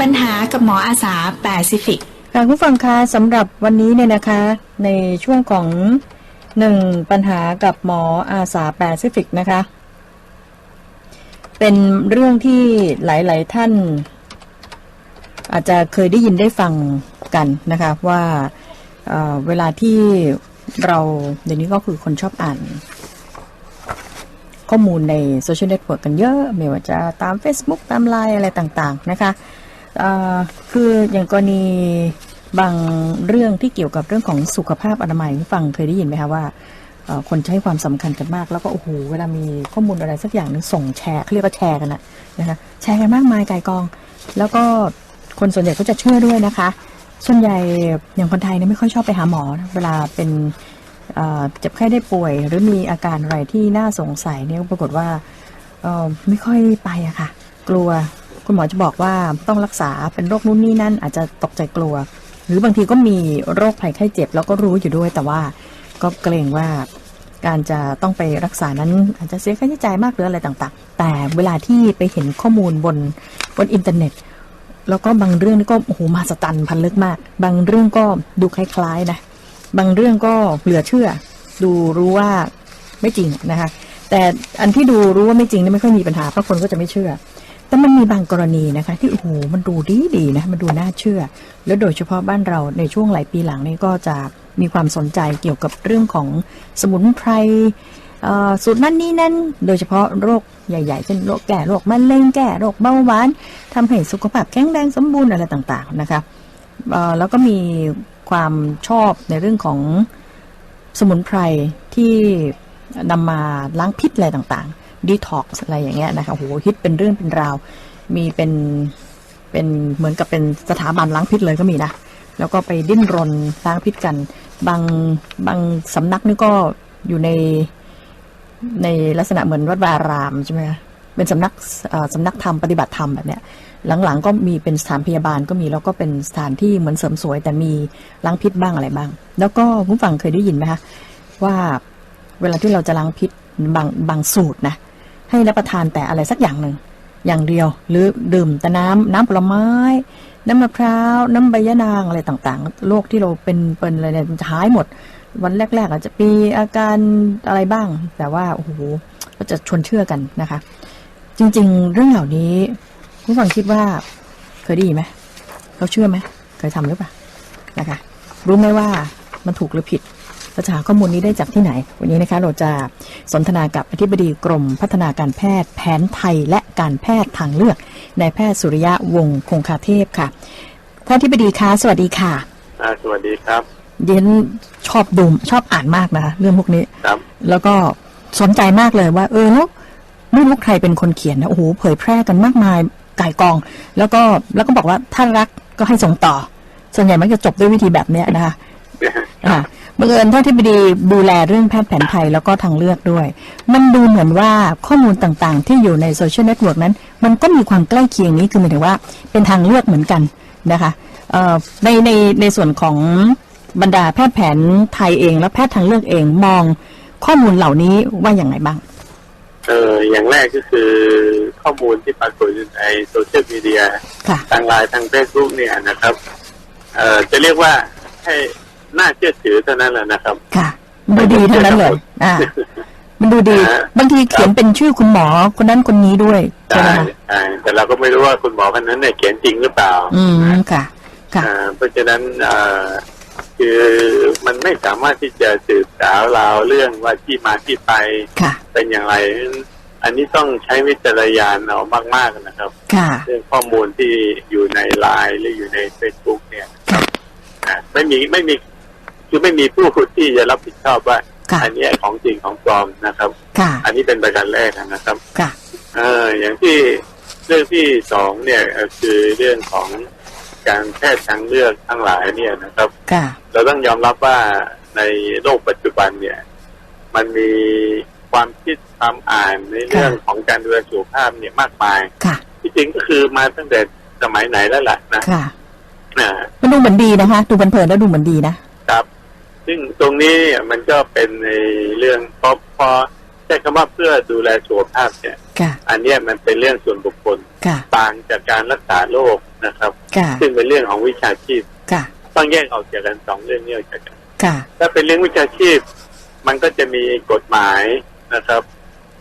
ปัญหากับหมออาสาแปซิฟิกค่ะผู้ฟังคะสำหรับวันนี้เนี่ยนะคะ ในช่วงของหนึ่งปัญหากับหมออาสาแปซิฟิกนะคะ เป็นเรื่องที่หลาย ๆ ท่าน อาจจะเคยได้ยินได้ฟังกันนะคะ ว่าเเวลาที่เราเดี๋ยวนี้ก็คือคนชอบอ่านข้อมูลในโซเชียลเน็ตเวิร์กกันเยอะ ไม่ว่าจะตาม Facebook ตามไลน์อะไรต่าง ๆ นะคะ คืออย่างกรณีบางเรื่องที่เกี่ยวกับเรื่องของสุขภาพอนามัยฟังเคยได้ยินไหมคะว่าคนให้ความสำคัญกันมาก แล้วก็โอ้โหเวลามีข้อมูลอะไรสักอย่างหนึงส่งแชร์เขาเรียกว่าแชร์กันนะนะคะแชร์กันมากมายไก่กอง แล้วก็คนส่วนใหญ่ก็จะเชื่อด้วยนะคะ ส่วนใหญ่อย่างคนไทยเนี่ยไม่ค่อยชอบไปหาหมอ เวลาเป็นเจ็บไข้ได้ป่วย หรือมีอาการอะไรที่น่าสงสัยเนี่ยปรากฏว่าไม่ค่อยไปอะค่ะ กลัว คุณหมอจะบอกว่าต้องรักษาเป็นโรคนู่นนี่นั่นอาจจะตกใจกลัว หรือบางทีก็มีโรคภัยไข้เจ็บแล้วก็รู้อยู่ด้วย แต่ว่าก็เกรงว่าการจะต้องไปรักษานั้นอาจจะเสียค่าใช้จ่ายมากหรืออะไรต่างๆ แต่เวลาที่ไปเห็นข้อมูลบนบนอินเทอร์เน็ต แล้วก็บางเรื่องนี่ก็โอ้โหมาสตันพันลึกมาก บางเรื่องก็ดูคล้ายๆนะ บางเรื่องก็เหลือเชื่อ ดูรู้ว่าไม่จริงนะคะ แต่อันที่ดูรู้ว่าไม่จริงนี่ไม่ค่อยมีปัญหาเพราะคนก็จะไม่เชื่อ แต่มันมีบางกรณีนะคะ ที่โอ้โหมันดูดีดีๆนะมันดูน่าเชื่อ แล้วโดยเฉพาะบ้านเราในช่วงหลายปีหลังนี่ก็จะมีความสนใจเกี่ยวกับเรื่องของสมุนไพรอ่อสูตรนั่นนี่นั่นโดยเฉพาะโรคใหญ่ๆเช่นโรคแก่โรคมะเร็งแก่โรคเบาหวานทำให้สุขภาพแข็งแรงสมบูรณ์อะไรต่างๆนะคะแล้วก็มีความชอบในเรื่องของสมุนไพรที่นำมาล้างพิษอะไรต่างๆ ดีท็อกซ์อะไรอย่างเงี้ยนะคะโหฮิตเป็นเรื่องเป็นราว มีเป็นเป็นเหมือนกับเป็นสถาบันล้างพิษเลยก็มีนะ แล้วก็ไปดิ้นรนล้างพิษกัน บางบางสำนักนี่ก็อยู่ในในลักษณะเหมือนวัดวารามใช่ไหมคะเป็นสำนักสำนักธรรมปฏิบัติธรรมแบบเนี้ยหลังๆก็มีเป็นสถานพยาบาลก็มีแล้วก็เป็นสถานที่เหมือนเสริมสวย แต่มีล้างพิษบ้างอะไรบ้าง แล้วก็คุณฟังเคยได้ยินไหมคะว่าเวลาที่เราจะล้างพิษบางบางสูตรนะ ให้รับประทานแต่อะไรสักอย่างหนึ่ง อย่างเดียว หรือดื่มแต่น้ำน้ำผลไม้ น้ำมะพร้าว น้ำใบยะนางอะไรต่างๆ โรคที่เราเป็นเป็นอะไรเนี่ยมันจะหายหมด วันแรก ๆ อาจจะมีอาการอะไรบ้าง แต่ว่าโอ้โหก็จะชวนเชื่อกันนะคะ จริง ๆ เรื่องเหล่านี้ผู้ฟังคิดว่า เคยได้ยินไหมเราเชื่อไหมเคยทำหรือเปล่านะคะ รู้ไหมว่ามันถูกหรือผิด เราจะหาข้อมูลนี้ได้จากที่ไหน วันนี้นะคะเราจะสนทนากับอธิบดีกรมพัฒนาการแพทย์ แผนไทยและการแพทย์ทางเลือกนายแพทย์สุริยะวงศ์คงคาเทพค่ะท่านอธิบดีคะสวัสดีค่ะอ่าสวัสดีครับเดียนชอบดูชอบอ่านมากนะคะเรื่องพวกนี้ครับ แล้วก็สนใจมากเลยว่า เออแล้วไม่รู้ใครเป็นคนเขียนนะโอ้โหเผยแพร่กันมากมายไก่ายกอง แล้วก็แล้วก็บอกว่าถ้ารักก็ให้ส่งต่อ ส่วนใหญ่มันจะจบด้วยวิธีแบบเนี้ยนะคะอ่า บังเอิญท่านที่บดีดูแลเรื่องแพทย์แผนไทยแล้วก็ทางเลือกด้วย มันดูเหมือนว่าข้อมูลต่างๆ ที่อยู่ในโซเชียลเน็ตเวิร์กนั้น มันก็มีความใกล้เคียงนี้คือหมายถึงว่าเป็นทางเลือกเหมือนกันนะคะเอ่อในในในส่วนของบรรดาแพทย์แผนไทยเอง และแพทย์ทางเลือกเองมองข้อมูลเหล่านี้ว่าอย่างไรบ้างเอออย่างแรกก็คือข้อมูลที่ปรากฏอยู่ในโซเชียลมีเดียค่ะทางไลน์ทางเฟซบุ๊กเนี่ยนะครับ เอ่อจะเรียกว่าให้ น่าเชื่อถือเท่านั้นแหละนะครับ ค่ะ มันดูดีทั้งนั้นเลยอ่ามันดูดีอ่าบางทีเขียนเป็นชื่อคุณหมอคนนั้นคนนี้ด้วยใช่ไหมใช่คะใช่แต่เราก็ไม่รู้ว่าคุณหมอคนนั้นเนี่ยเขียนจริงหรือเปล่า อืมค่ะ ค่ะอ่าเพราะฉะนั้นเอ่อคือมันไม่สามารถที่จะสืบสาวราวเรื่องว่าที่มาที่ไปค่ะเป็นอย่างไร อันนี้ต้องใช้วิจารณญาณเอามาก ๆนะครับค่ะเรื่องข้อมูลที่อยู่ในไลน์หรืออยู่ในเฟซบุ๊กเนี่ยอ่าไม่มีไม่มี คือไม่มีผู้ที่จะรับผิดชอบว่าค่ะอันเนี้ยของจริงของปลอมนะครับค่ะอันนี้เป็นประการแรกนะครับค่ะเอออย่างที่เรื่องที่สองเนี่ยเอ่อคือเรื่องของการแพทย์ทางเลือกทั้งหลายเนี่ยนะครับค่ะเราต้องยอมรับว่าในโลกปัจจุบันเนี่ย มันมีความคิดความอ่านในเรื่องของการดูแลสุขภาพเนี่ยมากมายค่ะที่จริงก็คือมาตั้งแต่สมัยไหนแล้วล่ะนะค่ะอ่ามันดูเหมือนดีนะคะดูเพลินๆแล้วดูเหมือนดีนะครับ ซึ่งตรงนี้เนี่ยมันก็เป็นในเรื่องพอพอใช้คำว่าเพื่อดูแลสุขภาพเนี่ยค่ะอันเนี้ยมันเป็นเรื่องส่วนบุคคลค่ะต่างจากการรักษาโรคนะครับค่ะซึ่งเป็นเรื่องของวิชาชีพค่ะต้องแยกออกจากกันสองเรื่องนี้ออกจากกันค่ะถ้าเป็นเรื่องวิชาชีพ มันก็จะมีกฎหมายนะครับ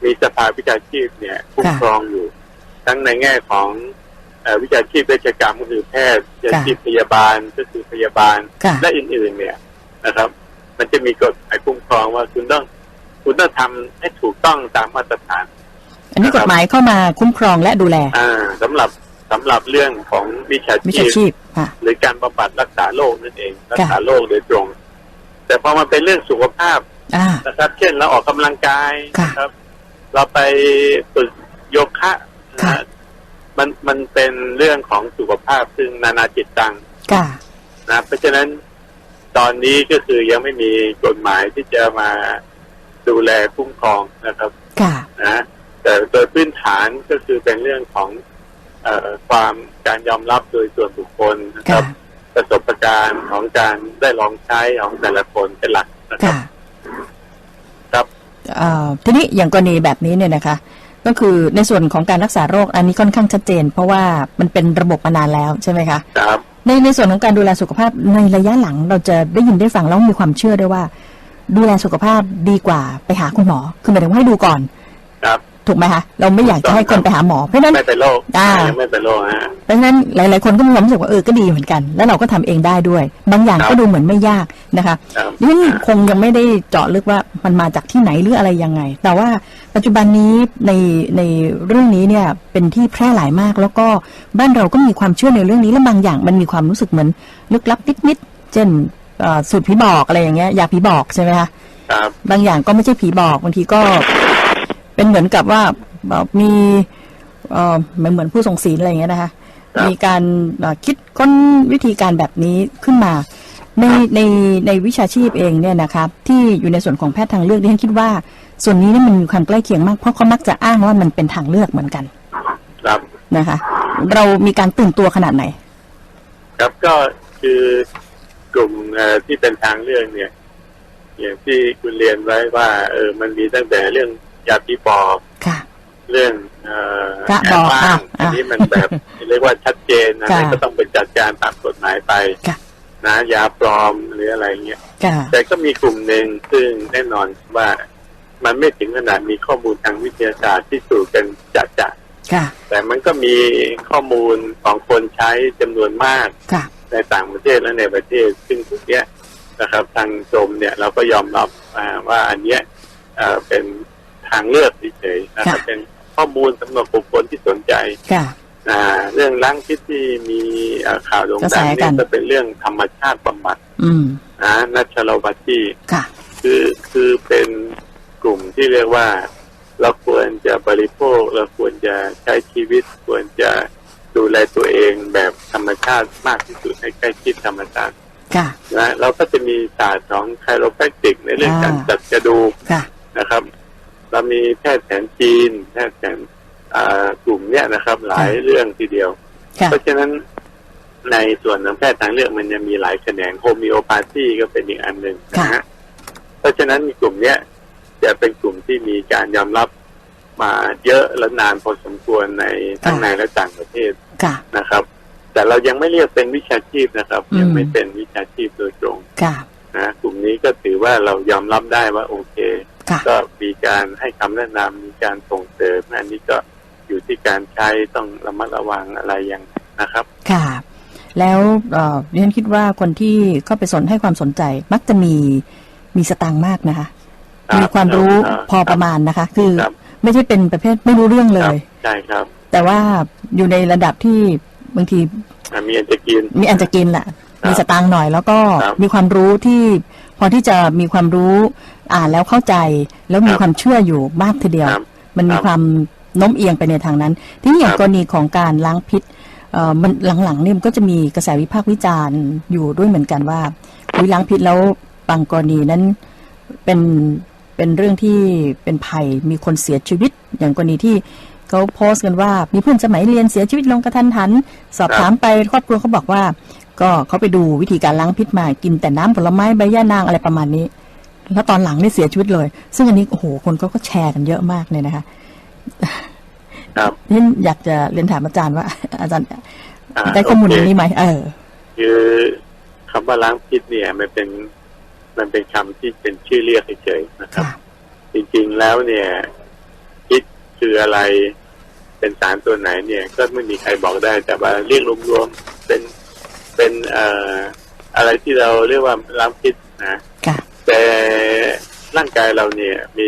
มีสภาวิชาชีพเนี่ยคุ้มครองอยู่ ทั้งในแง่ของเออวิชาชีพเวชกรรมก็คือแพทย์วิชาชีพพยาบาลก็คือพยาบาลค่ะและอื่นๆเนี่ย นะครับ มันจะมีกฎหมายคุ้มครองว่าคุณต้อง คุณต้องทำให้ถูกต้องตามมาตรฐาน อันนี้กฎหมายเข้ามาคุ้มครองและดูแล อ่าสำหรับสำหรับเรื่องของวิชาวิชีชาพชีพค่ะหรือการบำบัดรักษาโรคนั่นเอง รักษาค่ะโรคโดยตรง แต่พอมันเป็นเรื่องสุขภาพอ่านะครับ เช่นเราออกกำลังกายค่ะนะครับ เราไปฝึกโยคะนะค่ะฮะมันมันเป็นเรื่องของสุขภาพซึ่งนานาจิตตังค่ะนะเพราะฉะนั้น ตอนนี้ก็คือยังไม่มีกฎหมายที่จะมาดูแลคุ้มครองนะครับค่ะนะแต่โดยพื้นฐานก็คือเป็นเรื่องของเออความการยอมรับโดยส่วนบุคคลนะคค่ะรับ ประสบการณ์ของการได้ลองใช้ของแต่ละคนเป็นหลักนะครับค่ะครับเอ่อทีนี้อย่างกรณีแบบนี้เนี่ยนะคะ ก็คือในส่วนของการรักษาโรคอันนี้ค่อนข้างชัดเจน เพราะว่ามันเป็นระบบมานานแล้วใช่ไหมคะครับ ในในส่วนของการดูแลสุขภาพในระยะหลังเราจะได้ยินได้ฟังแล้วมีความเชื่อด้วยว่า ดูแลสุขภาพดีกว่าไปหาคุณหมอ คือหมายถึงว่าให้ดูก่อน ครับ ถูกไหมคะเราไม่อยากจะให้คนไปหาหมอ เพราะฉะนั้นไม่เป็นโรคอ่ายังไม่เป็นโรคฮะเพราะฉะนั้นหลาย ๆ คนก็มีความรู้สึกว่าเออก็ดีเหมือนกัน แล้วเราก็ทำเองได้ด้วย บางอย่างครับก็ดูเหมือนไม่ยากนะคะครับนี่คงยังไม่ได้เจาะลึกว่ามันมาจากที่ไหนหรืออะไรยังไง แต่ว่าปัจจุบันนี้ในในเรื่องนี้เนี่ยเป็นที่แพร่หลายมาก แล้วก็บ้านเราก็มีความเชื่อในเรื่องนี้และบางอย่างมันมีความรู้สึกเหมือนลึกลับนิดๆเช่นเอ่อสูตรผีบอกอะไรอย่างเงี้ยยาผีบอกใช่ไหมคะครับบางอย่างก็ไม่ใช่ผีบอกบางทีก็ เป็นเหมือนกับว่าเอ่อมีเอ่อเหมือนเหมือนผู้ทรงศีลอะไรอย่างเงี้ยนะคะครับมีการเอ่อคิดค้นวิธีการแบบนี้ขึ้นมา ในในในวิชาชีพเองเนี่ยนะครับที่อยู่ในส่วนของแพทย์ทางเลือกดิฉันคิดว่า ส่วนนี้เนี่ยมันมีความใกล้เคียงมากเพราะเขามักจะอ้างว่ามันเป็นทางเลือกเหมือนกัน ครับนะคะ เรามีการตื่นตัวขนาดไหน ครับก็คือกลุ่มเอ่อที่เป็นทางเลือกเนี่ย อย่างที่คุณเรียนไว้ว่า เออมันมีตั้งแต่เรื่อง ยาพิปอบค่ะ เรื่องเอ่อพระแอบอกบ้างอะอันนี้มันแบบอะเรียกว่าชัดเจนนะค่ะก็ต้องไปจัดการตามกฎหมายไปค่ะนะยาปลอมหรืออะไรเงี้ยค่ะแต่ก็มีกลุ่มหนึ่งซึ่งแน่นอนว่ามันไม่ถึงขนาดมีข้อมูลทางวิทยาศาสตร์ที่สู่กันจัดจัดค่ะแต่มันก็มีข้อมูลของคนใช้จำนวนมากค่ะในต่างประเทศและในประเทศ ซึ่งตรงเนี้ยนะครับ ทางกรมเนี่ยเราก็ยอมรับอ่าว่าอันเนี้ยเอ่อเป็น ทางเลือกเฉยๆนะครับค่ะเป็นข้อมูลสำหรับบุคคลที่สนใจค่ะอ่าเรื่องล้างพิษที่มีเอ่อข่าวโด่งกระแสดังกัเนี่ยนก็เป็นเรื่องธรรมชาติบำบัดอืมนะนัชโลบาตีค่ะคือคือเป็นกลุ่มที่เรียกว่า เราควรจะบริโภค เราควรจะใช้ชีวิต ควรจะดูแลตัวเองแบบธรรมชาติมากที่สุดให้ใกล้ชิดธรรมชาติค่ะนะเราก็จะมีศาสตร์ของไคโรแพคติกในเรื่องอ่าการจัดกระดูกค่ะนะครับ เรามีแพทย์แผนจีน แพทย์แผนอ่ากลุ่มเนี้ยนะครับ หลายเรื่องทีเดียวค่ะเพราะฉะนั้นในส่วนของแพทย์ทางเลือกมันยังมีหลายแขนงโฮมิโอพาธีก็เป็นอีกอันหนึ่งนะค่ะฮะเพราะฉะนั้นกลุ่มเนี้ยจะเป็นกลุ่มที่มีการยอมรับมาเยอะและนานพอสมควรในทั้งในและต่างประเทศค่ะนะครับ แต่เรายังไม่เรียกเป็นวิชาชีพนะครับอืมยังไม่เป็นวิชาชีพโดยตรงค่ะนะกลุ่มนี้ก็ถือว่าเรายอมรับได้ว่าโอเคค่ะ ก็มีการให้คำแนะนำมีการส่งเสริมอันนี้ก็อยู่ที่การใช้ต้องระมัดระวังอะไรอย่างนะครับ ค่ะ แล้วเอ่อดิฉันคิดว่าคนที่เข้าไปสนให้ความสนใจ มักจะมีมีสตางค์มากนะคะครับมีความรู้ครับพอประมาณนะคะ คือครับไม่ใช่เป็นประเภทไม่รู้เรื่องเลครับยใช่ครับ แต่ว่าอยู่ในระดับที่บางทีอะมีอันจะกินมีอันจะกินแหละครับมีสตางค์หน่อยแล้วก็ครับมีความรู้ที่พอที่จะมีความรู้ อ่านแล้วเข้าใจแล้วมีครับความเชื่ออยู่มากทีเดียวครับมันมีครับความโน้มเอียงไปในทางนั้น ที่นี่อย่าคงรับกรณีของการล้างพิษเอ่อมันหลังๆเนี่ยมันก็จะมีกระแสวิพากษ์วิจารณ์อยู่ด้วยเหมือนกันว่าวิล้างพิษแล้วบางกรณีนั้นเป็นเป็นเรื่องที่เป็นภัยมีคนเสียชีวิต อย่างกรณีที่เขาโพสต์กันว่า มีเพื่อนสมัยเรียนเสียชีวิตลงกระทันหัน สอบถามไปครอบครัวเขาบอกว่า ก็เขาไปดูวิธีการล้างพิษมากินแต่น้ำผลไม้ใบย่านางอะไรประมาณนี้ แล้วตอนหลังนี่เสียชีวิตเลย ซึ่งอันนี้โอ้โหคนก็ก็แชร์กันเยอะมากเลยนะคะครับนี่อยากจะเรียนถามอาจารย์ว่า อาจารย์าได้ข้อมูลโเคนี้ไหมเออ คือคำว่าล้างพิษเนี่ย มันเป็นมันเป็นคำที่เป็นชื่อเรียกเฉยๆนะครับค่ะจริงๆแล้วเนี่ยพิษคืออะไรเป็นสารตัวไหนเนี่ย ก็ไม่มีใครบอกได้ แต่ว่าเรียกรวมๆเป็นเป็นเอ่ออะไรที่เราเรียกว่าล้างพิษนะค่ะ แต่ร่างกายเราเนี่ยมี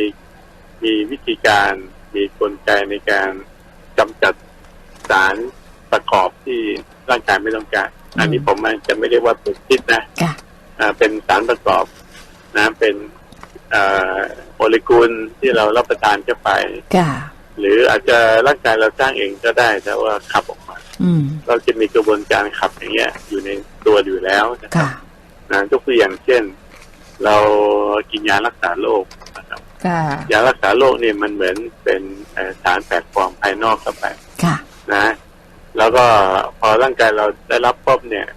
มีวิธีการมีกลไกในการกำจัดสารประกอบที่ร่างกายไม่ต้องการ อันนี้ผมมันจะไม่เรียกว่าเป็นพิษนะค่ะอ่าเป็นสารประกอบนะเป็นเอ่อโมเลกุลที่เรารับประทานเข้าไปค่ะหรืออาจจะร่างกายเราสร้างเองก็ได้แต่ว่าขับออกมาอืมเราจะมีกระบวนการขับอย่างเงี้ย อยู่ในตัวอยู่แล้วนะครับค่ะนะยกตัวอย่างเช่น เรากินยารักษาโรคนะครับค่ะยารักษาโรคเนี่ยมันเหมือนเป็นเอ่อสารแปลกปลอมภายนอกเข้าไปค่ะนะ แล้วก็พอร่างกายเราได้รับปุ๊บเนี่ย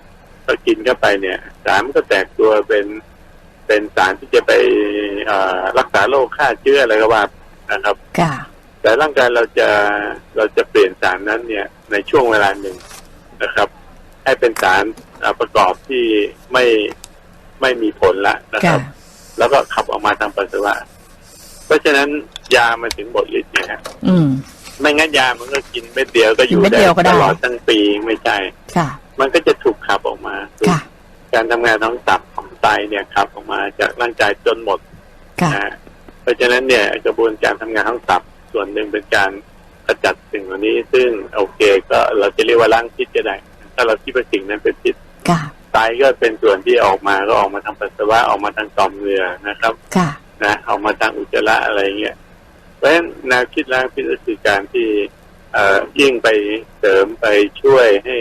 เรากินเข้าไปเนี่ย สารมันก็แตกตัวเป็นเป็นสารที่จะไปเอ่อรักษาโรคฆ่าเชื้ออะไรก็ว่านะครับค่ะแต่ร่างกายเราจะเราจะเปลี่ยนสารนั้นเนี่ย ในช่วงเวลาหนึ่งนะครับ ให้เป็นสารเอ่อประกอบที่ไม่ ไม่มีผลละนะคค่ะรับ แล้วก็ขับออกมาทางปัสสาวะ เพราะฉะนั้นยามาถึงหมดฤทธิ์เนี่ยฮะอืมไม่งั้นยามันก็กินเม็ดเดียวก็อยู่กินเม็ดเดียวก็ได้ตลอดทั้งปีไม่ใช่ค่ะมันก็จะถูกขับออกมาค่ะการทำงานของตับของไตเนี่ยขับออกมาจากร่างกายจนหมดค่ะนะเพราะฉะนั้นเนี่ยกระบวนการทำงานของตับส่วนหนึ่งเป็นการขจัดสิ่งเหล่านี้ ซึ่งโอเคก็เราจะเรียกว่าล้างพิษก็ได้ถ้าเราคิดว่าสิ่งนั้นเป็นพิษ ค่ะไตก็เป็นส่วนที่ออกมาก็ออกมาทางปัสสาวะออกมาทางต่อมเหงื่อนะครับ ค่ะนะออกมาทางอุจจาระอะไรเงี้ยเพราะฉะนั้นแนวคิดล้างพิษก็คือการที่เอ่อยิ่งไปเสริมไปช่วยให้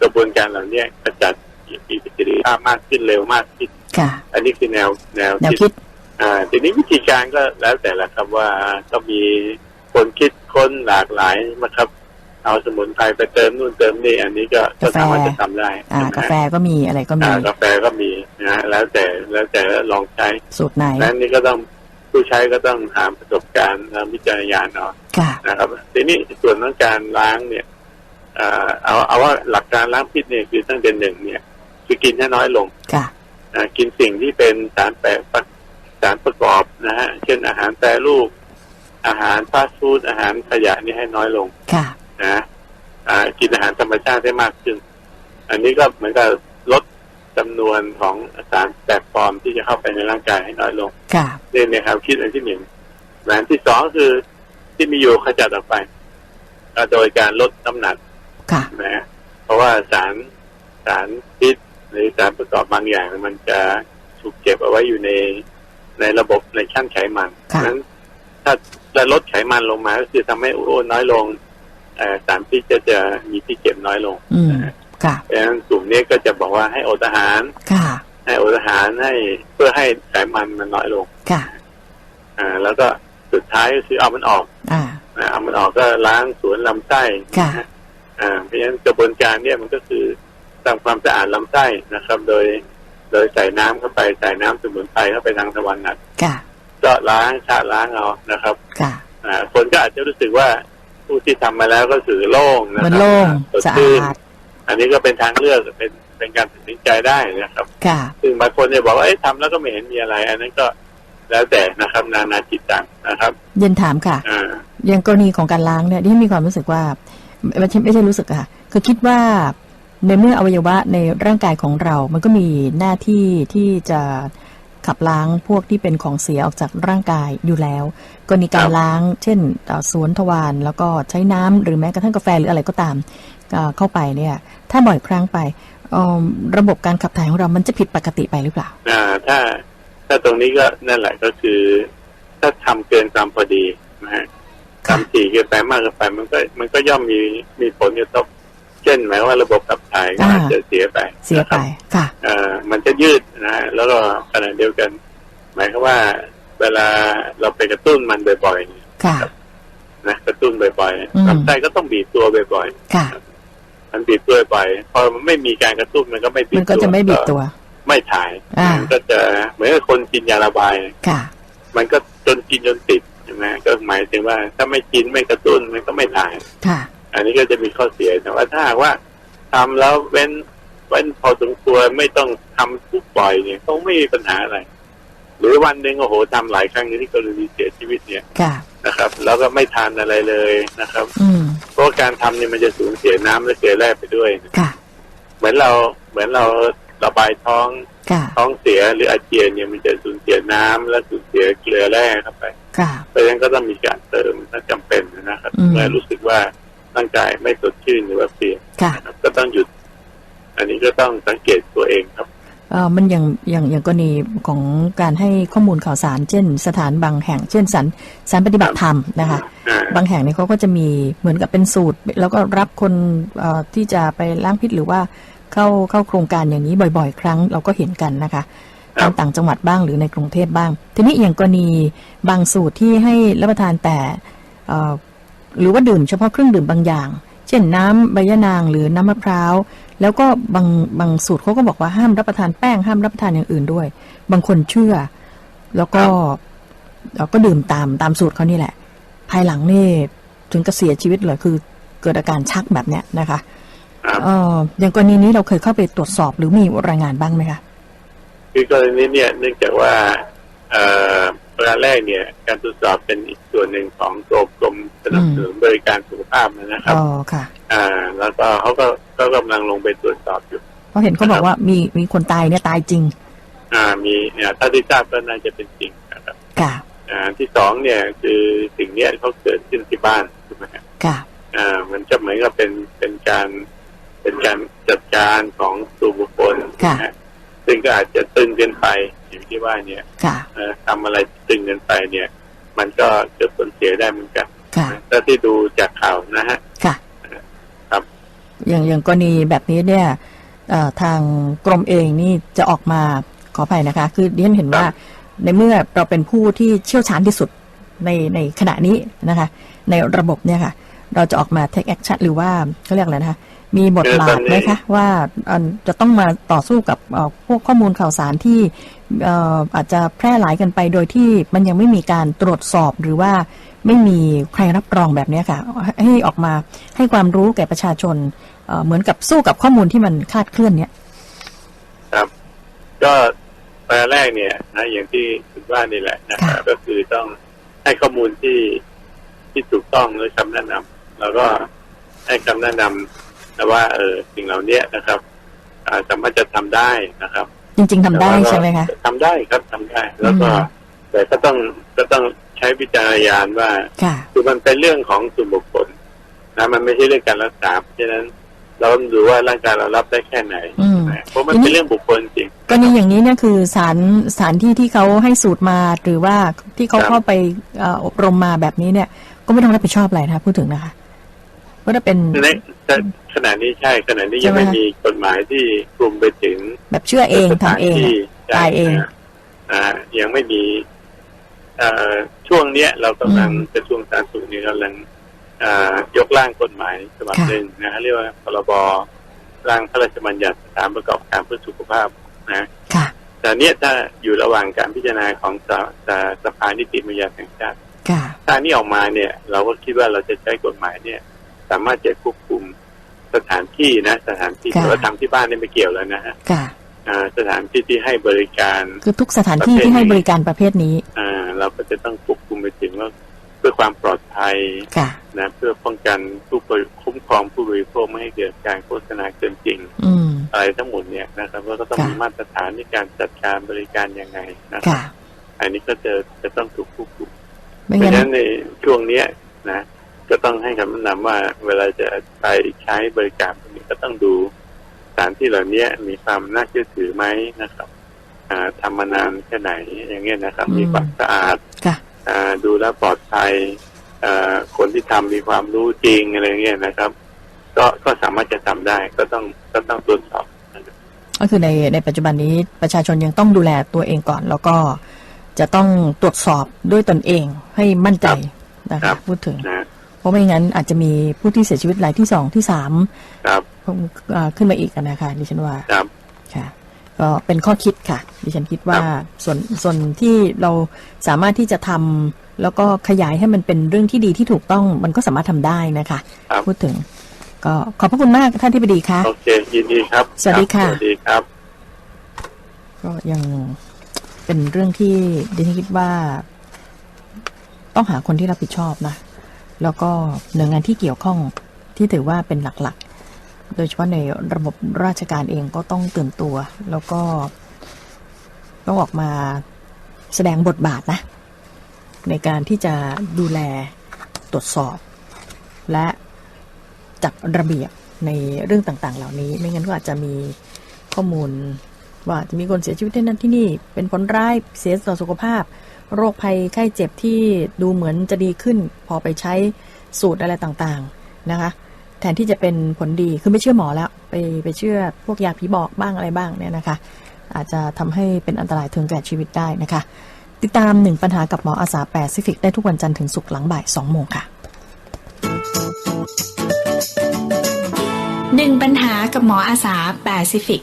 กระบวนการเหล่านี้ขจัดมีประสิทธิภาพมากขึ้นเร็วมากขึ้นค่ะ อันนี้คือแนวแนวแนวคิดคิดอ่าทีนี้วิธีการก็แล้วแต่ละครับว่าก็มีคนคิดค้นหลากหลายนะครับ เอาสมุนไพรไปเติมนู่นเติมนี่อันนี้ก็ก็กาแฟสามารถจะทำได้อ่าใช่ไหมกาแฟก็มีอะไรก็มีอ่ากาแฟก็มีนะฮะแล้วแต่แล้วแต่ลองใช้สูตรไหนนั้นนี่ก็ต้องผู้ใช้ก็ต้องหาประสบการณ์ทางวิจารณญาณเนาะค่ะนะครับทีนี้ส่วนของการล้างเนี่ยเอ่อเอาเอาว่าหลักการล้างพิษเนี่ยคือตั้งแต่หนึ่งเนี่ยคือกินให้น้อยลงค่ะอ่ากินสิ่งที่เป็นสารแปรประสารประกอบนะฮะเช่นอาหารแปรรูปอาหารฟาสต์ฟู้ดอาหารขยะนี่ให้น้อยลงค่ะ นะอ่ากินอาหารธรรมชาติได้มากขึ้น อันนี้ก็เหมือนกับลดจำนวนของสารแปลกปลอมที่จะเข้าไปในร่างกายให้น้อยลงค่ะนี่เนี่ยครับคิดอันที่หนึ่งอันที่สองคือที่มีอยู่ขจัดออกไปอ่าโดยการลดน้ำหนักค่ะนะเพราะว่าสารสารพิษหรือสารประกอบบางอย่าง มันจะถูกเก็บเอาไว้อยู่ในในระบบในชั้นไขมันค่ะนั้น ถ้าจะลดไขมันลงมาก็คือทำให้อ้วนน้อยลงเอ่อ สารพิษจะจะมีที่เก็บน้อยลงอืมนะฮะค่ะเพราะฉะนั้นกลุ่มนี้ก็จะบอกว่าให้อดอาหารค่ะ ให้อดอาหารให้เพื่อให้ไขมันมันน้อยลงค่ะอ่าแล้วก็สุดท้ายก็คือเอามันออกอ่านะเอามันออกก็ล้างสวนลำไส้ค่ะอ่าเพราะฉะนั้นกระบวนการเนี่ยมันก็คือทำความสะอาดลำไส้นะครับ โดย โดยใส่น้ำเข้าไปใส่น้ำสมุนไพรเข้าไปทางตะวันหนักค่ะก็ล้างชาล้างเอานะครับค่ะอ่าคนก็อาจจะรู้สึกว่า ผู้ที่ทำมาแล้วก็รู้สึกโล่งนะมันครับโล่งสดสะชื่นอาดอันนี้ก็เป็นทางเลือกเป็นเป็นการตัดสินใจได้นะครับค่ะซึ่งบางคนเนี่ยบอกว่าเอ๊ะทำแล้วก็ไม่เห็นมีอะไร อันนั้นก็แล้วแต่นะครับ นานาจิตตังนะครับ เย็นถามค่ะอ่าอย่างกรณีของการล้างเนี่ยที่มีความรู้สึกว่าไม่ใช่ไม่ใช่รู้สึกอะค่ะ คือคิดว่าในเมื่ออวัยวะในร่างกายของเรา มันก็มีหน้าที่ที่จะ ขับล้างพวกที่เป็นของเสียออกจากร่างกายอยู่แล้วกรณีการครับล้าง เช่นเอ่อสวนทวารแล้วก็ใช้น้ำหรือแม้กระทั่งกาแฟหรืออะไรก็ตามเอ่อเข้าไปเนี่ย ถ้าบ่อยครั้งไปเอิ่มระบบการขับถ่ายของเรามันจะผิดปกติไปหรือเปล่าอ่าถ้าถ้าตรงนี้ก็นั่นแหละก็คือ ถ้าทำเกินความพอดีนะฮะค่ะทำถี่เกินไปมากเกินไปมันก็มันก็ย่อมมีมีผลกระทบเช่นหมายว่าระบบขับถ่ายก็อาจจะเสียไปเสียไปนะครับค่ะเอ่อมันจะยืดนะฮะแล้วก็ขณะเดียวกัน หมายความว่า เวลาเราไปกระตุ้นมันบ่อยๆเนี่ยค่ะนะกระตุ้นบ่อยอืมๆลำไส้ก็ต้องบีบตัวบ่อยค่ะๆมันบีบตัวบ่อยๆพอมันไม่มีการกระตุ้นมันก็ไม่บีบมันก็จะไม่บีบตัว ไม่ถ่ายอ่ามัมันก็จะเหมือนกับคนกินยาระบายค่ะ มันก็จนกินจนติดใช่ไหมก็หมายถึงว่าถ้าไม่กินไม่กระตุ้นมันก็ไม่ถ่ายค่ะ อันนี้ก็จะมีข้อเสียแต่ว่าถ้าหากว่าทำแล้วเว้นเว้นพอสมควรไม่ต้องทำทุกบ่อยเนี่ยคงไม่มีปัญหาอะไร หรือวันหนึ่งโอ้โหทำหลายครั้งอย่างที่กรณีเสียชีวิตเนี่ยค่ะนะครับ แล้วก็ไม่ทานอะไรเลยนะครับอืมเพราะการทำเนี่ยมันจะสูญเสียน้ำและเสียแร่ไปด้วยค่ะเหมือนเราเหมือนเราระบายท้องค่ะท้องเสียหรืออาเจียนเนี่ยมันจะสูญเสียน้ำและสูญเสียเกลือแร่เข้าไปค่ะเพราะฉะนั้นก็ต้องมีการเติมถ้าจำเป็นนะครับอืมเมื่อรู้สึกว่า ร่างกายไม่สดชื่นหรือว่าเพลียค่ะนะครับก็ต้องหยุด อันนี้ก็ต้องสังเกตตัวเองครับเอ่อมันอย่างอย่างอย่างกรณีของการให้ข้อมูลข่าวสาร เช่น สถานบางแห่ง เช่นสารสารปฏิบัติธรรมนะคะอ่าบางแห่งเนี่ยเขาก็จะมีเหมือนกับเป็นสูตร แล้วก็รับคนเอ่อที่จะไปล้างพิษหรือว่าเข้าเข้าโครงการอย่างนี้บ่อยๆ ครั้งเราก็เห็นกันนะคะครัตาบมต่างจังหวัดบ้างหรือในกรุงเทพบ้าง ทีนี้อย่างกรณีบางสูตรที่ให้รับประทานแต่เอ่อ หรือว่าดื่มเฉพาะเครื่องดื่มบางอย่าง เช่นน้ำใบยะนางหรือน้ำมะพร้าว แล้วก็บางบางสูตรเขาก็บอกว่าห้ามรับประทานแป้งห้ามรับประทานอย่างอื่นด้วย บางคนเชื่อ แล้วก็เราก็ดื่มตามตามสูตรเขานี่แหละ ภายหลังนี่ถึงกับเสียชีวิตเลยคือเกิดอาการชักแบบเนี้ยนะคะครับเอ่ออย่างกรณีนี้เราเคยเข้าไปตรวจสอบหรือมีรายงานบ้างไหมคะคือกรณีเนี่ยเนื่องจากว่าเอ่อประการแรกเนี่ย การตรวจสอบเป็นอีกส่วนหนึ่งของกรมกรมส นับสนุนบริการสุขภาพนะครับอ๋อค่ะ อ่า แล้วก็เขาก็ก็กำลังลงไปตรวจสอบอยู่เพราะเห็นเขาบอกว่ามีมีคนตายเนี่ยตายจริง อ่า มีเนี่ยถ้าที่ทราบก็น่าจะเป็นจริงนะครับ ค่ะ อ่าที่สองเนี่ยคือสิ่งเนี้ยเขาเกิดขึ้นที่บ้านใช่ไหมครับค่ะ อ่า มันจะเหมือนกับเป็นเป็นการเป็นการจัดการของส่วนบุคคลค่ะนฮซึ่งก็อาจจะตึงเกินไปอย่างที่ว่าเนี่ยค่ะเอ่อทำอะไรตึงเกินไปเนี่ย มันก็เกิดผลเสียได้เหมือนกันค่ะ ถ้าที่ดูจากข่าวนะฮะ ค่ะ ครับ อย่างอย่างกรณีแบบนี้เนี่ยเอ่อทางกรมเองนี่จะออกมาขออภัยนะคะ คือดิฉันเห็นว่าในเมื่อเราเป็นผู้ที่เชี่ยวชาญที่สุดในในขณะนี้นะคะ ในระบบเนี่ยค่ะ เราจะออกมา take action หรือว่าเขาเรียกอะไรนะคะ มีบทบาทไหมคะ ว่าเอ่อจะต้องมาต่อสู้กับเอ่อพวกข้อมูลข่าวสารที่เอ่ออาจจะแพร่หลายกันไปโดยที่มันยังไม่มีการตรวจสอบหรือว่าไม่มีใครรับรองแบบเนี้ยค่ะ ให้ออกมาให้ความรู้แก่ประชาชนเอ่อเหมือนกับสู้กับข้อมูลที่มันคลาดเคลื่อนเนี่ยครับ ก็ประการแรกเนี่ยนะอย่างที่คุณว่านี่แหละนะครับค่ะก็คือต้องให้ข้อมูลที่ที่ถูกต้องและคำแนะนำแล้วก็ให้คำแนะนำนะว่าเออสิ่งเหล่านี้นะครับอ่าสามารถจะทำได้นะครับ จริง ๆทำได้ใช่ไหมคะทำได้ครับทำได้ แล้วก็อืมแต่ก็ต้องก็ต้อง ใช้วิจารณญาณว่าค่ะคือมันเป็นเรื่องของส่วนบุคคลนะมันไม่ใช่เรื่องการรักษาเพราะฉะนั้นเราต้องดูว่าร่างกายเรารับได้แค่ไหนอืมนะเพราะมันเป็นเรื่องบุคคลจริงกรณีอย่างนี้เนี่ยคือสารสถานที่ที่เขาให้สูตรมาหรือว่าที่เขาครับเข้าไปเอ่ออบรมมาแบบนี้เนี่ย ก็ไม่ต้องรับผิดชอบอะไรนะคะพูดถึงนะคะเพราะถ้าเป็นในขณะนี้ใช่ขณะนี้ใช่ยังไหมไม่มีกฎหมายที่คลุมไปถึง แบบเชื่อเองทำเองสถานที่อะตายเองใช่อ่า ยังไม่มีเอ่อ ช่วงเนี้ยเรากำลังอืมกระทรวงสาธารณสุขเนี่ยกำลังอ่ายกร่างกฎหมายฉบับค่ะหนึ่งนะฮะเรียกว่าพรบร่างพระราชบัญญัติสถานประกอบการเพื่อสุขภาพนะค่ะแต่เนี้ยถ้าอยู่ระหว่างการพิจารณาของสสสภานิติบัญญัติแห่งชาติค่ะถ้าอันนี้ออกมาเนี่ย เราก็คิดว่าเราจะใช้กฎหมายเนี่ย สามารถจะควบคุมสถานที่นะ สถานที่ค่ะแต่ว่าทำที่บ้านเนี่ยไม่เกี่ยวแล้วนะฮะค่ะอ่า สถานที่ที่ให้บริการ คือทุกสถานที่ที่ให้บริการประเภทนี้อ่าเราก็จะต้องควบคุมไปถึงว่าเพื่อความปลอดภัยค่ะนะเพื่อป้องกันผู้บริคุ้มครองผู้บริโภคไม่ให้เกิดการโฆษณาเกินจริงอืมอะไรทั้งหมดเนี่ยนะครับว่าก็ต้องค่ะมีมาตรฐานในการจัดการบริการยังไงนะครัค่ะบอันนี้ก็จะจะต้องถูกควบคุมไม่เพราะงั้นฉะนั้นในช่วงเนี้ยนะ ก็ต้องให้คำแนะนำว่าเวลาจะไปใช้บริการพวกนี้ก็ต้องดูส ถานที่เหล่านี้มีความน่าเชื่อถือไหมนะครับอ่าทำมานานแค่ไหนอย่างเงี้ยนะครับอืมมีความสะอาดค่ะอ่าดูแลวปลอดภัยอ่าคนที่ทำมีความรู้จริงอะไรเงี้ยนะครับ ก็ก็สามารถจะทำได้ก็ต้องก็ต้องตรวจสอบนะครับก็คือในในปัจจุบันนี้ประชาชนยังต้องดูแลตัวเองก่อน แล้วก็จะต้องตรวจสอบด้วยตนเองให้มั่นใจนะครัคะบพูดถึงนะ เพราะไม่งั้นอาจจะมีผู้ที่เสียชีวิตรายที่สองที่สามครับเอ่อขึ้นมาอีกอะนะคะดิฉันว่าครับค่ะ ก็เป็นข้อคิดค่ะ ดิฉันคิดว่าครับส่วนส่วนที่เราสามารถที่จะทำแล้วก็ขยายให้มันเป็นเรื่องที่ดีที่ถูกต้องมันก็สามารถทำได้นะคะครับพูดถึง ก็ขอบพระคุณมากท่านที่ปดีคะโอเคยินดีครับ สวัสดีค่ะรับสวัสดีครับ ก็ยังเป็นเรื่องที่ดิฉันคิดว่า ต้องหาคนที่รับผิดชอบนะ แล้วก็หน่วยงานที่เกี่ยวข้องที่ถือว่าเป็นหลักๆ โดยเฉพาะในระบบราชการเองก็ต้องตื่นตัว แล้วก็ต้องออกมาแสดงบทบาทนะ ในการที่จะดูแลตรวจสอบ และจัดระเบียบในเรื่องต่างๆ เหล่านี้ ไม่งั้นก็อาจจะมีข้อมูลว่าจะมีคนเสียชีวิตที่นั่นที่นี่ เป็นผลร้ายเสียต่อสุขภาพ โรคภัยไข้เจ็บที่ดูเหมือนจะดีขึ้น พอไปใช้สูตรอะไรต่างๆนะคะ แทนที่จะเป็นผลดีคือไม่เชื่อหมอแล้วไปไปเชื่อพวกยาผีบอกบ้างอะไรบ้างเนี่ยนะคะ อาจจะทำให้เป็นอันตรายถึงแก่ชีวิตได้นะคะ ติดตามหนึ่งปัญหากับหมออาสาแปซิฟิกได้ทุกวันจันทร์ถึงศุกร์หลังบ่าย2โมงค่ะหนึ่งปัญหากับหมออาสาแปซิฟิก